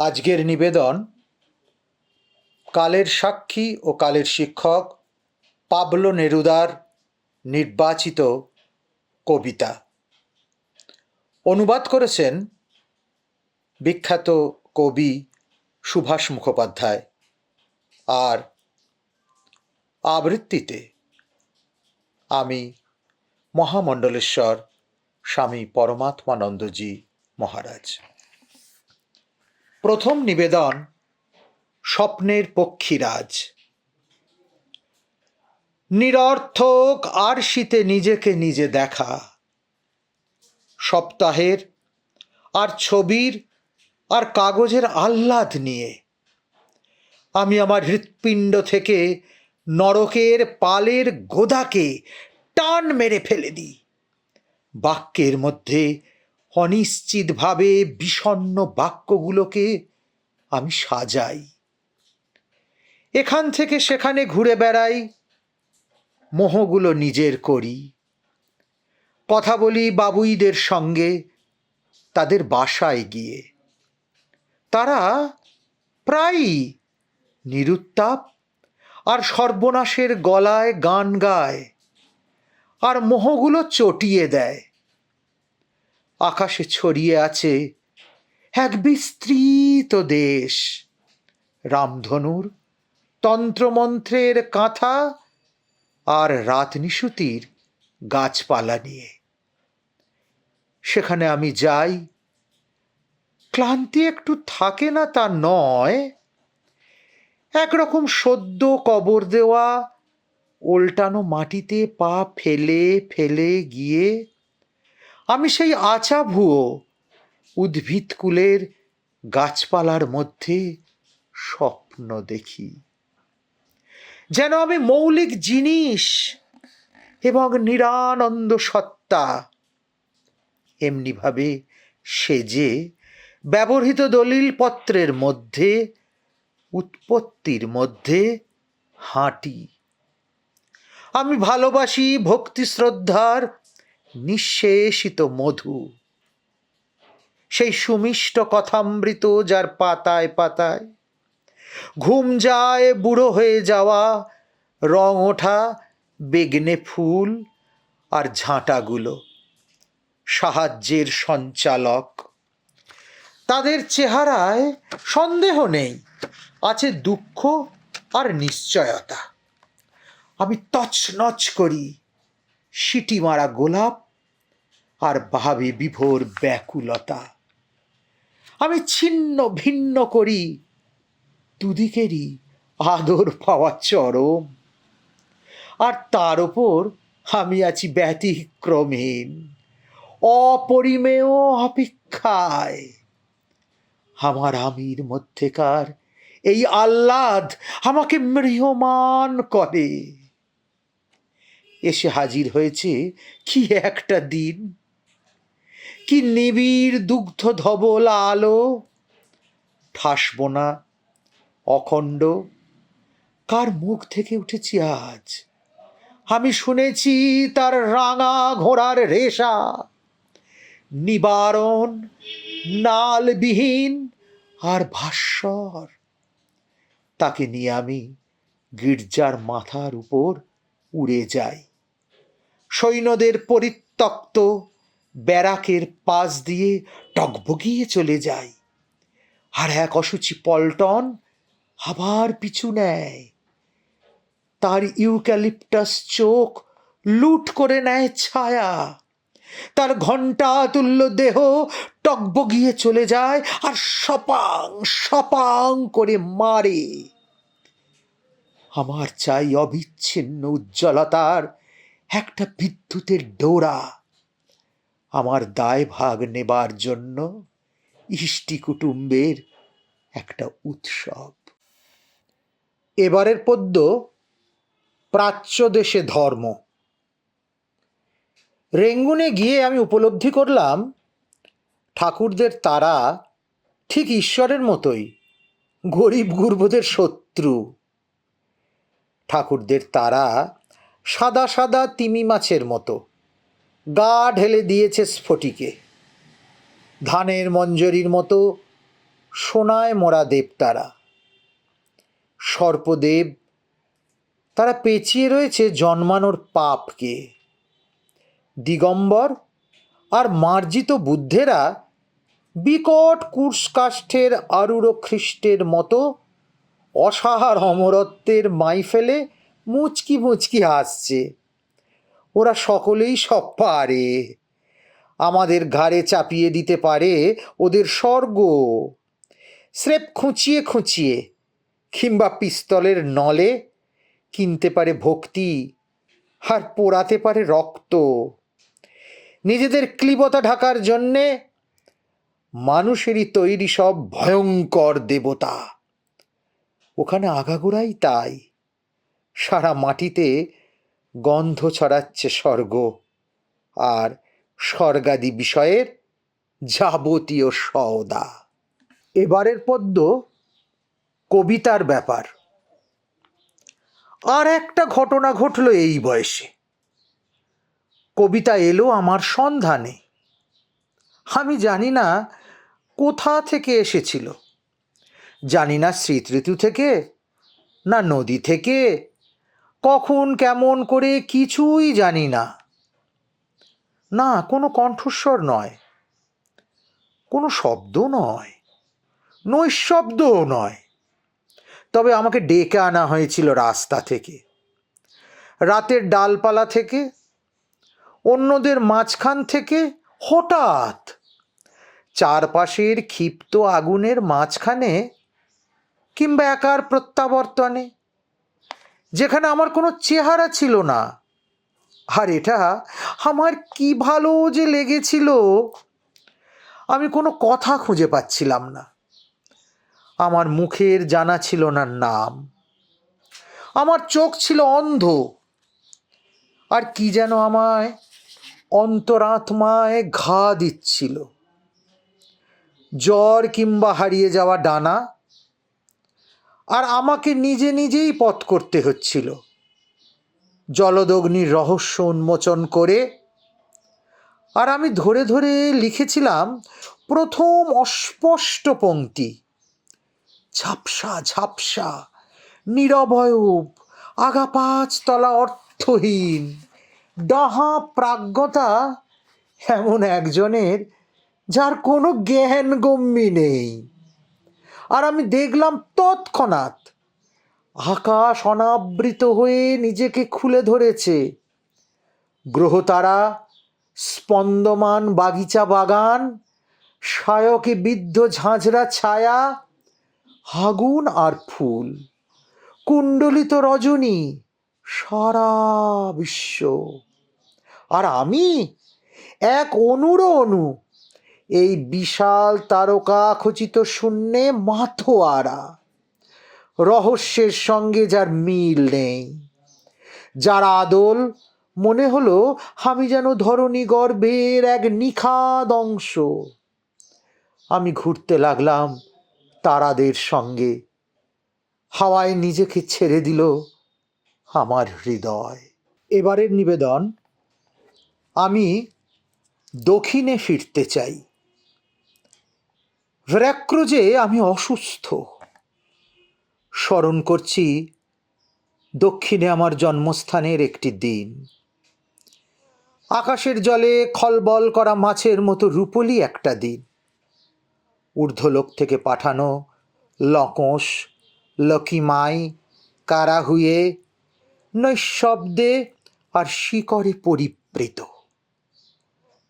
আজকের নিবেদন কালের সাক্ষী ও কালের শিক্ষক পাবলো নেরুদার নির্বাচিত কবিতা। অনুবাদ করেছেন বিখ্যাত কবি সুভাষ মুখোপাধ্যায়। আর আবৃত্তিতে আমি মহামণ্ডলেশ্বর স্বামী পরমাত্মানন্দজি মহারাজ। প্রথম নিবেদন, স্বপ্নের পক্ষীরাজ। নিরর্থক আর শীতে নিজেকে নিজে দেখা। সপ্তাহের আর ছবির আর কাগজের আহ্লাদ নিয়ে। আমি আমার হৃৎপিণ্ড থেকে নরকের পালের গোদাকে টান মেরে ফেলে দিই। বাক্যের মধ্যে অনিশ্চিতভাবে বিষণ্ন বাক্যগুলোকে আমি সাজাই। এখান থেকে সেখানে ঘুরে বেড়াই, মোহগুলো নিজের করি। কথা বলি বাবুইদের সঙ্গে, তাদের বাসায় গিয়ে। তারা প্রায়ই নিরুত্তাপ আর সর্বনাশের গলায় গান গায় আর মোহগুলো চটিয়ে দেয়। আকাশে ছড়িয়ে আছে এক বিস্তৃত দেশ। রামধনুর তন্ত্রমন্ত্রের কাঁথা আর রাত নিশুতির গাছপালা নিয়ে। সেখানে আমি যাই। ক্লান্তি একটু থাকে না তা নয়। একরকম সদ্য কবর দেওয়া ওল্টানো মাটিতে পা ফেলে ফেলে গিয়ে আমি সেই আচা ভুয়ো উদ্ভিদকুলের গাছপালার মধ্যে স্বপ্ন দেখি। যেন আমি মৌলিক জিনিস এবং নিরানন্দ সত্তা এমনিভাবে সেজে ব্যবহৃত দলিলপত্রের মধ্যে, উৎপত্তির মধ্যে হাঁটি। আমি ভালোবাসি ভক্তি শ্রদ্ধার নিঃশেষিত মধু। সেই সুমিষ্ট কথামৃত যার পাতায় পাতায়। ঘুম যায় বুড়ো হয়ে যাওয়া, রং ওঠা, বেগনে ফুল আর ঝাঁটাগুলো। সাহায্যের সঞ্চালক। তাদের চেহারায় সন্দেহ নেই, আছে দুঃখ আর নিশ্চয়তা। আমি তছনছ করি সিটি মারা গোলাপ আর ভাবে বিভোর ব্যাকুলতা। আমি ছিন্ন ভিন্ন করি, দুদিকেরই আদর পাওয়া চরম। আর তার ওপর আমি আছি ব্যতিক্রমহীন, অপরিমেয় অপেক্ষায়। আমার আমির মধ্যেকার এই আহ্লাদ আমাকে মৃহমান করে। এসে হাজির হয়েছে। কি একটা দিন। কি নিবিড় দুগ্ধ ধবল আলো। ঠাসব না, অখণ্ড। কার মুখ থেকে উঠেছি আজ? আমি শুনেছি তার রাঙা ঘোড়ার রেশা। নিবারণ, নালবিহীন আর ভাস্বর। তাকে নিয়ে আমি গির্জার মাথার উপর উড়ে যাই। সৈন্যদের পরিত্যক্ত ব্যারাকের পাশ দিয়ে টকবগিয়ে চলে যায়। আর এক অসুচি পল্টন আবার পিছু নেয়। তার ইউক্যালিপটাস চোখ লুট করে নেয় ছায়া। তার ঘণ্টা তুল্য দেহ টকবগিয়ে চলে যায় আর সপাং সপাং করে মারে। আমার চাই অবিচ্ছিন্ন উজ্জ্বলতার একটা বিদ্যুতের ডোরা। আমার দায় ভাগ নেবার জন্য ইষ্টি কুটুম্বের একটা উৎসব। এবারের পদ্য প্রাচ্য দেশে ধর্ম। রেঙ্গুনে গিয়ে আমি উপলব্ধি করলাম, ঠাকুরদের তারা ঠিক ঈশ্বরের মতোই গরিব গুরবদের শত্রু। ঠাকুরদের তারা সাদা সাদা তিমি মাছের মতো। গা ঢেলে দিয়েছে স্ফটিকে। ধানের মঞ্জরির মতো সোনায় মোরা দেবতারা। সর্পদেব, তারা পেঁচিয়ে রয়েছে জন্মানোর পাপকে। দিগম্বর আর মার্জিত বুদ্ধেরা বিকট কুর্সকাষ্ঠের আরুড় খ্রিস্টের মতো অসাহার অমরত্বের মাই ফেলে মুচকি মুচকি হাসছে। ওরা সকলেই সব পারে। আমাদের ঘাড়ে চাপিয়ে দিতে পারে ওদের স্বর্গ। স্রেপ খুঁচিয়ে খুঁচিয়ে কিংবা পিস্তলের নলে কিনতে পারে ভক্তি আর পোড়াতে পারে রক্ত। নিজেদের ক্লিবতা ঢাকার জন্যে মানুষেরই তৈরি সব ভয়ঙ্কর দেবতা। ওখানে আগাগোড়াই তাই। সারা মাটিতে গন্ধ ছড়াচ্ছে স্বর্গ আর স্বর্গাদি বিষয়ের যাবতীয় সওদা। এবারের পদ্য কবিতার ব্যাপার। আর একটা ঘটনা ঘটল এই বয়সে। কবিতা এলো আমার সন্ধানে। আমি জানি না কোথা থেকে এসেছিল। জানি না স্মৃতিঋতু থেকে না নদী থেকে কখন, কেমন করে কিছুই জানি না। না, কোনো কণ্ঠস্বর নয়। কোনো শব্দ নয়। নৈশব্দও নয়। তবে আমাকে ডেকে আনা হয়েছিল রাস্তা থেকে। রাতের ডালপালা থেকে, অন্যদের মাঝখান থেকে হঠাৎ চারপাশের ক্ষিপ্ত আগুনের মাঝখানে কিংবা একার প্রত্যাবর্তনে যেখানে আমার কোনো চেহারা ছিল না। আর এটা আমার কি ভালো যে লেগেছিল, আমি কোনো কথা খুঁজে পাচ্ছিলাম না। আমার মুখের জানা ছিল না নাম। আমার চোখ ছিল অন্ধ। আর কি যেন আমায় অন্তরাত্মায় ঘা দিচ্ছিল। জ্বর কিংবা হারিয়ে যাওয়া ডানা আর আমাকে নিজে নিজেই পথ করতে হচ্ছিল। জলদগ্নির রহস্য উন্মোচন করে আর আমি ধরে ধরে লিখেছিলাম, প্রথম অস্পষ্ট পংক্তি ঝাপসা ঝাপসা, নিরবয়ব আগা পাঁচতলা অর্থহীন, ডাহা প্রাজ্ঞতা এমন একজনের যার কোনো জ্ঞান গম্যি নেই। আর আমি দেখলাম তৎক্ষণাৎ আকাশ অনাবৃত হয়ে নিজেকে খুলে ধরেছে। গ্রহতারা, স্পন্দমান বাগিচা বাগান সায়কে বিদ্ধ ঝাঁঝরা ছায়া, আগুন আর ফুল, কুণ্ডলিত রজনী, সারা বিশ্ব। আর আমি এক অনুর অনু এই বিশাল তারকা খচিত শূন্যে মাথোয়ারা। রহস্যের সঙ্গে যার মিল নেই। যার আদল মনে হলো আমি যেন ধরণী গর্ভের এক নিখাদ অংশ। আমি ঘুরতে লাগলাম তারাদের সঙ্গে। হাওয়ায় নিজেকে ছেড়ে দিল আমার হৃদয়। এবারের নিবেদন, আমি দক্ষিণে ফিরতে চাই। ভ্যাক্রোজে আমি অসুস্থ। স্মরণ করছি, দক্ষিণে আমার জন্মস্থানের একটি দিন। আকাশের জলে খলবল করা মাছের মতো রূপলি একটা দিন। ঊর্ধ্বলোক থেকে পাঠানো লকোষ লকিমাই, কারাহুয়ে, নৈশব্দে আর শিকড়ে পরিবৃত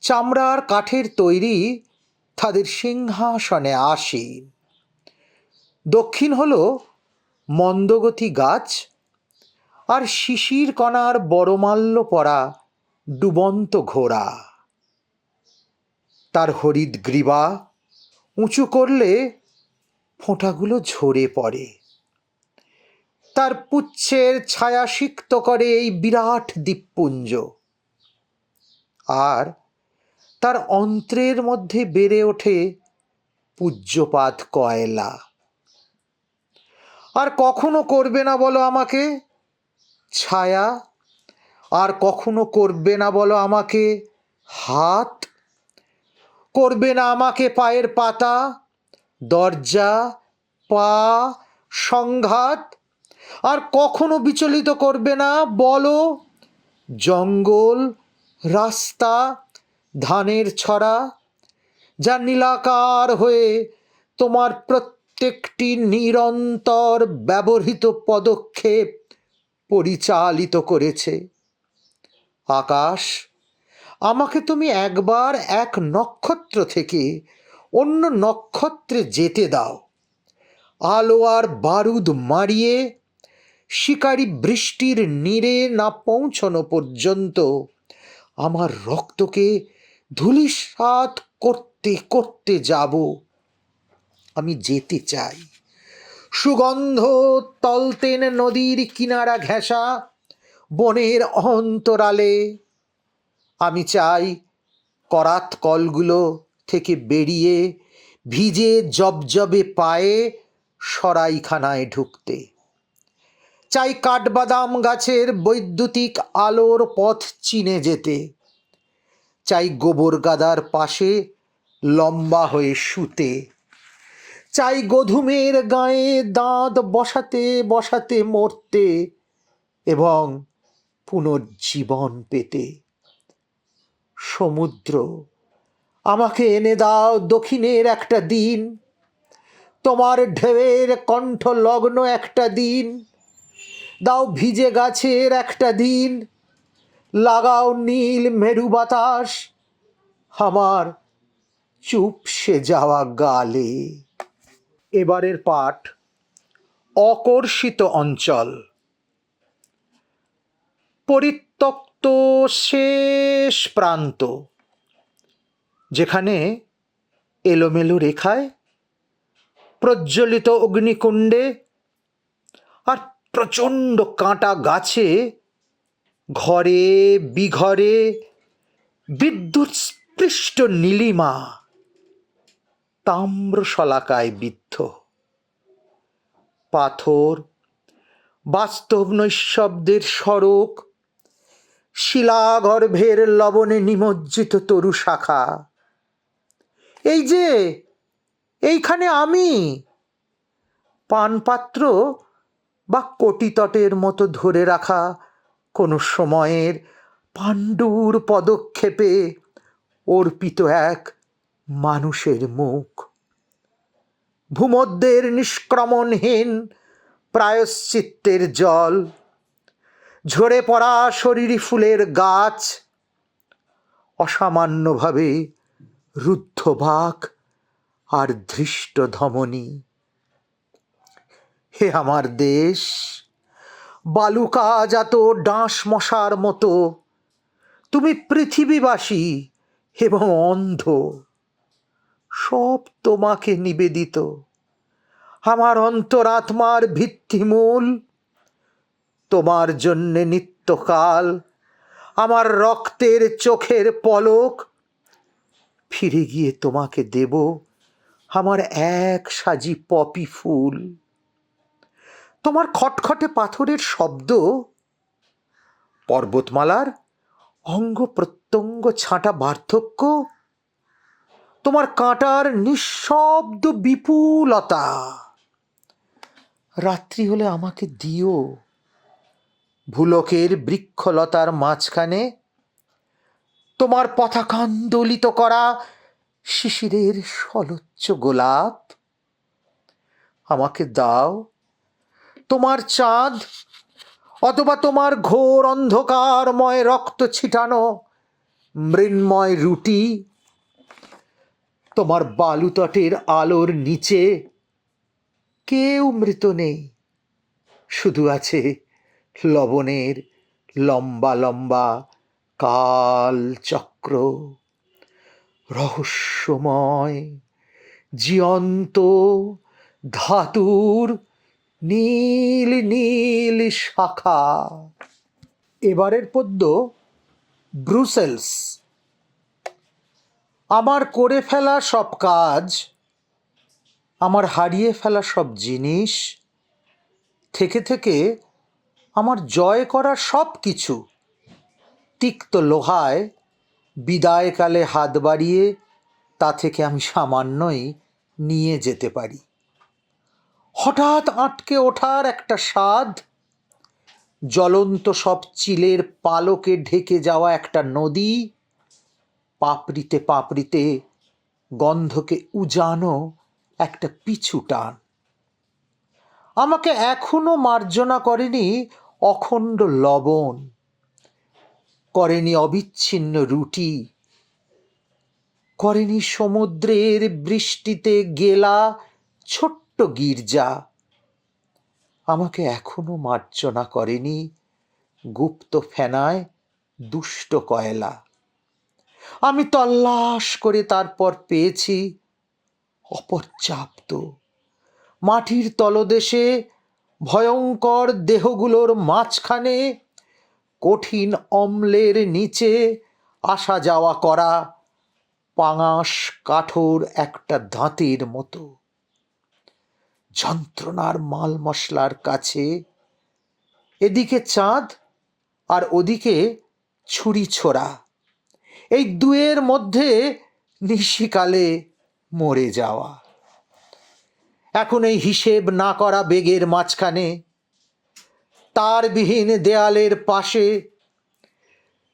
চামড়ার কাঠের তৈরি তাদের সিংহাসনে আসীন দক্ষিণ হল মন্দগতি গাছ, আর শিশির কণার বড়মাল্য পরা ডুবন্ত ঘোড়া। তার হরিদ গ্রীবা উঁচু করলে ফোঁটাগুলো ঝরে পড়ে। তার পুচ্ছের ছায়া সিক্ত করে এই বিরাট দ্বীপপুঞ্জ। আর তার অন্ত্রের মধ্যে বেড়ে ওঠে পূজ্যপাত কয়লা। আর কখনো করবে না বলো আমাকে ছায়া, আর কখনো করবে না বলো আমাকে হাত, করবে না আমাকে পায়ের পাতা, দরজা, পা, সংঘাত, আর কখনো বিচলিত করবে না বলো জঙ্গল, রাস্তা ধানের ছড়া, যা নীলাকার হয়ে তোমার প্রত্যেকটি নিরন্তর ব্যবহৃত পদক্ষেপ পরিচালিত করেছে। আকাশ, আমাকে তুমি একবার এক নক্ষত্র থেকে অন্য নক্ষত্রে যেতে দাও। আলো আর বারুদ মারিয়ে শিকারী বৃষ্টির নীরে না পৌঁছনো পর্যন্ত আমার রক্তকে ধূলিসাৎ করতে করতে যাব। আমি যেতে চাই। সুগন্ধ তলতেন নদীর কিনারা ঘেঁষা বনের অন্তরালে। আমি চাই করাত কলগুলো থেকে বেরিয়ে ভিজে জবজবে পায়ে সরাইখানায় ঢুকতে। চাই কাঠবাদাম গাছের বৈদ্যুতিক আলোর পথ চিনে যেতে। চাই গোবর গাদার পাশে, লম্বা হয়ে শুতে। চাই গধুমের গায়ে দাঁত বসাতে বসাতে মরতে এবং পুনর্জীবন পেতে। সমুদ্র, আমাকে এনে দাও দক্ষিণের একটা দিন। তোমার ঢেউয়ের কণ্ঠ লগ্ন একটা দিন। দাও ভিজে গাছের একটা দিন। লাগাও নীল মেরু বাতাস, আমার চুপসে যাওয়া গালে। এবারের পাঠ, অকর্ষিত অঞ্চল। পরিত্যক্ত শেষ প্রান্ত, যেখানে এলোমেলো রেখায় প্রজ্বলিত অগ্নিকুণ্ডে আর প্রচণ্ড কাঁটা গাছে ঘরে বিঘরে বিদ্যুৎ স্পৃষ্ট নীলিমা তাম্র শলাকায় বিদ্ধ। পাথর, বাস্তব নৈশব্দের সড়ক শিলাগর্ভের লবণে নিমজ্জিত তরু শাখা। এই যে, এইখানে আমি, পানপাত্র বা কটিতটের মতো ধরে রাখা কোনো সময়ের পাণ্ডুর পদক্ষেপে অর্পিত এক মানুষের মুখ। ভূমধ্যের নিষ্ক্রমণহীন প্রায়শ্চিত্তের জল, ঝরে পড়া শরীরী ফুলের গাছ, অসামান্যভাবে রুদ্ধ বাক আর ধৃষ্ট ধমনী। হে আমার দেশ বালুকাজাত ডাঁশ মশার মতো। তুমি পৃথিবীবাসী এবং অন্ধ। সব তোমাকে নিবেদিত। আমার অন্তরাত্মার ভিত্তিমূল। তোমার জন্যে নিত্যকাল। আমার রক্তের চোখের পলক। ফিরে গিয়ে তোমাকে দেব। আমার এক সাজি পপি ফুল। তোমার খটখটে পাথরের শব্দ? পর্বতমালার অঙ্গ প্রত্যঙ্গ ছাঁটা বার্ধক্য? তোমার কাঁটার নিঃশব্দ বিপুলতা? রাত্রি হলে আমাকে দিও। ভুলকের বৃক্ষলতার মাঝখানে তোমার পতাকান্দোলিত করা শিশিরের সলোচ্চ গোলাপ। আমাকে দাও তোমার চাঁদ অথবা তোমার ঘোর অন্ধকারময় রক্ত ছিটানো মৃন্ময় রুটি তোমার বালুতটের আলোর নিচে কেউ মৃত নেই। শুধু আছে লবণের লম্বা লম্বা কাল চক্র। রহস্যময় জীয়ন্ত ধাতুর নীল নীল শাখা। এবারের পদ্য ব্রুসেলস। আমার করে ফেলা সব কাজ, আমার হারিয়ে ফেলা সব জিনিস, থেকে থেকে আমার জয় করা সব কিছু তিক্ত লোহায়, বিদায়কালে হাত বাড়িয়ে তা থেকে আমি সামান্যই নিয়ে যেতে পারি। হঠাৎ আটকে ওঠার একটা স্বাদ? জ্বলন্ত সব চিলের পালকে ঢেকে যাওয়া একটা নদী? পাপড়িতে পাপড়িতে গন্ধকে উজানো একটা পিছু টান। আমাকে এখনও মার্জনা করেনি অখণ্ড লবণ। করেনি অবিচ্ছিন্ন রুটি। করেনি সমুদ্রের বৃষ্টিতে গেলা ছোট্ট গির্জা। আমাকে এখনও মার্জনা করেনি গুপ্ত ফেনায় দুষ্ট কয়লা। আমি তল্লাশ করে তারপর পেয়েছি অপর্যাপ্ত। মাটির তলদেশে ভয়ঙ্কর দেহগুলোর মাঝখানে কঠিন অম্লের নিচে আসা যাওয়া করা পাঙাশ কাঠোর একটা দাঁতের মতো। যন্ত্রণার মাল মশলার কাছে। এদিকে চাঁদ আর ওদিকে ছুরি ছোড়া। এই দুয়ের মধ্যে নিশিকালে মরে যাওয়া। এখন এই হিসেব না করা বেগের মাঝখানে, তারবিহীন দেয়ালের পাশে,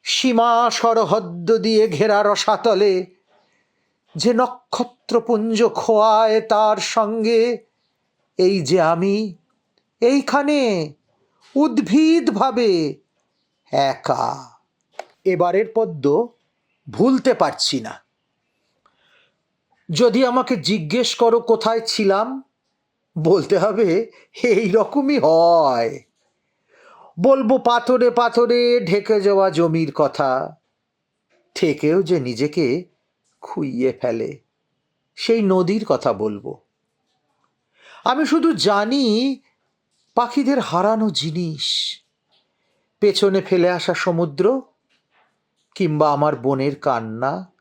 সীমা সরহদ্দ দিয়ে ঘেরা রসাতলে, যে নক্ষত্রপুঞ্জ খোয়ায় তার সঙ্গে এই যে আমি, এইখানে উদ্ভিদভাবে একা। এবারের পদ্য ভুলতে পারছি না। যদি আমাকে জিজ্ঞেস করো কোথায় ছিলাম, বলতে হবে এই রকমই হয়। বলব পাথরে পাথরে ঢেকে যাওয়া জমির কথা থেকেও যে নিজেকে খুইয়ে ফেলে, সেই নদীর কথা বলব। আমি শুধু জানি পাখিদের হারানো জিনিস, পেছনে ফেলে আসা সমুদ্র কিংবা আমার বোনের কান্না।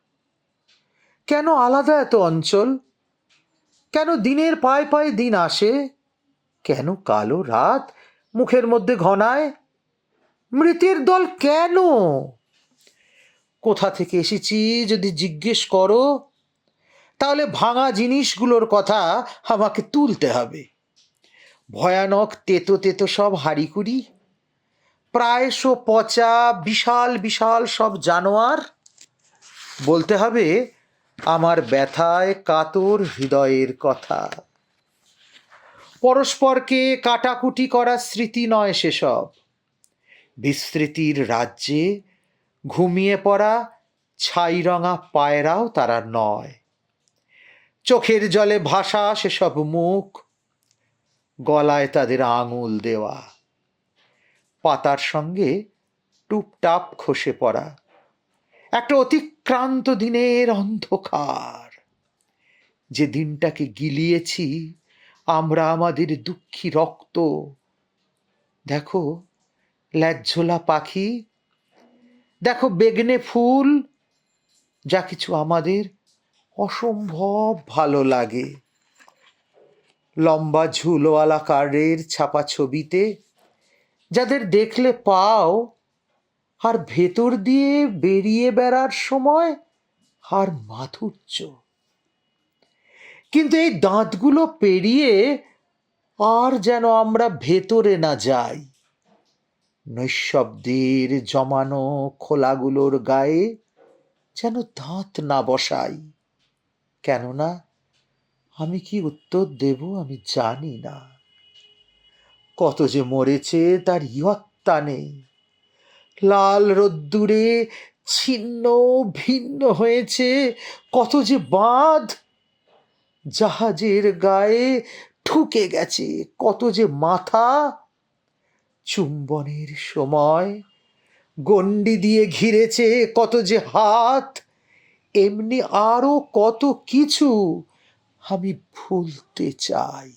কেন আলাদা এত অঞ্চল? কেন দিনের পায়ে পায়ে দিন আসে? কেন কালো রাত মুখের মধ্যে ঘনায়? মৃতের দল কেন? কোথা থেকে এসেছি যদি জিজ্ঞেস করো। তাহলে ভাঙা জিনিসগুলোর কথা আমাকে তুলতে হবে। ভয়ানক তেতো তেতো সব হাড়িকুড়ি, প্রায়শ পচা, বিশাল বিশাল সব জানোয়ার, বলতে হবে আমার ব্যথায় কাতর হৃদয়ের কথা। পরস্পরকে কাটাকুটি করা স্মৃতি নয় সেসব। বিস্তৃতির রাজ্যে ঘুমিয়ে পড়া ছাইরঙা পায়রাও তারা নয়। চোখের জলে ভাসা সেসব মুখ, গলায় তাদের আঙুল দেওয়া, পাতার সঙ্গে টুপটাপ খসে পড়া, একটা অতিক্রান্ত দিনের অন্ধকার। যে দিনটাকে গিলিয়েছি, আমরা আমাদের দুঃখী রক্ত। দেখো, ল্যাজ্জোলা পাখি, দেখো বেগনে ফুল, যা কিছু আমাদের অসম্ভব ভালো লাগে। লম্বা ঝুলোওয়ালা কার্ডের ছাপা ছবিতে যাদের দেখলে পাও আর ভেতর দিয়ে বেরিয়ে বেড়ার সময় আর মাধুর্য। কিন্তু এই দাঁতগুলো পেরিয়ে আর যেন আমরা ভেতরে না যাই। নৈশব্দের জমানো খোলাগুলোর গায়ে যেন দাঁত না বসাই। কেননা আমি কি উত্তর দেব আমি জানি না। কত যে মরেছে তার ইয়ত্তা নেই। লাল রোদ্দুরে ছিন্ন ভিন্ন হয়েছে কত যে বাঁধ জাহাজের গায়ে ঠুকে গেছে কত যে মাথা চুম্বনের সময় গণ্ডি দিয়ে ঘিরেছে কত যে হাত এমনি আরও কত কিছু আমি ভুলতে চাই।